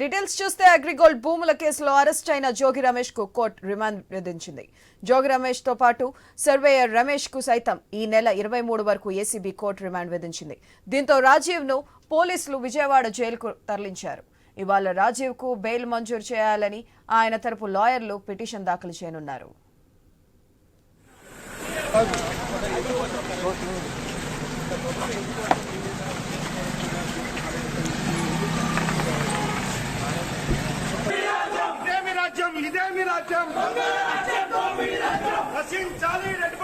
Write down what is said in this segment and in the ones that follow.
Details చూస్తే అగ్రిగోల్డ్ భూముల కేసులో అరెస్ట్ అయిన జోగి రమేష్కు కోర్టు రిమాండ్ విధించింది. జోగి రమేష్తో పాటు సర్వేయర్ రమేష్కు సైతం ఈ నెల ఇరవై మూడు వరకు ఏసీబీ కోర్టు రిమాండ్ విధించింది. దీంతో రాజీవ్ను పోలీసులు విజయవాడ జైలుకు తరలించారు. ఇవాళ రాజీవ్కు బెయిల్ మంజూరు చేయాలని ఆయన తరపు లాయర్లు పిటిషన్ దాఖలు చేయనున్నారు. రాజ్యం. ఇదేమి రాజ్యం. రచించాలి రెడ్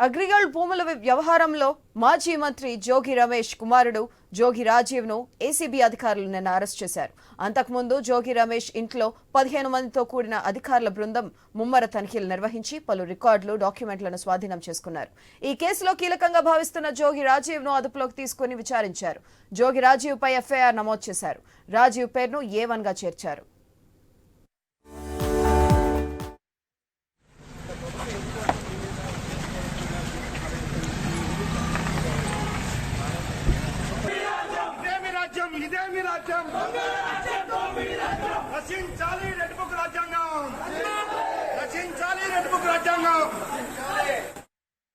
అగ్రిగోల్డ్ భూముల వ్యవహారంలో మాజీ మంత్రి జోగి రమేష్ కుమారుడు జోగి రాజీవ్ను ఏసీబీ అధికారులు నిన్న అరెస్ట్ చేశారు. అంతకుముందు జోగి రమేష్ ఇంట్లో పదిహేను మందితో కూడిన అధికారుల బృందం ముమ్మర తనిఖీలు నిర్వహించి పలు రికార్డులు డాక్యుమెంట్లను స్వాధీనం చేసుకున్నారు. ఈ కేసులో కీలకంగా భావిస్తున్న జోగి రాజీవ్ను అదుపులోకి తీసుకుని విచారించారు. జోగి రాజీవ్ పై ఎఫ్ఐఆర్ నమోదు చేశారు. రాజీవ్ పేరును ఏ వన్గా చేర్చారు. ఇదేమి రాజ్యం. ఇదేమి రాజ్యం.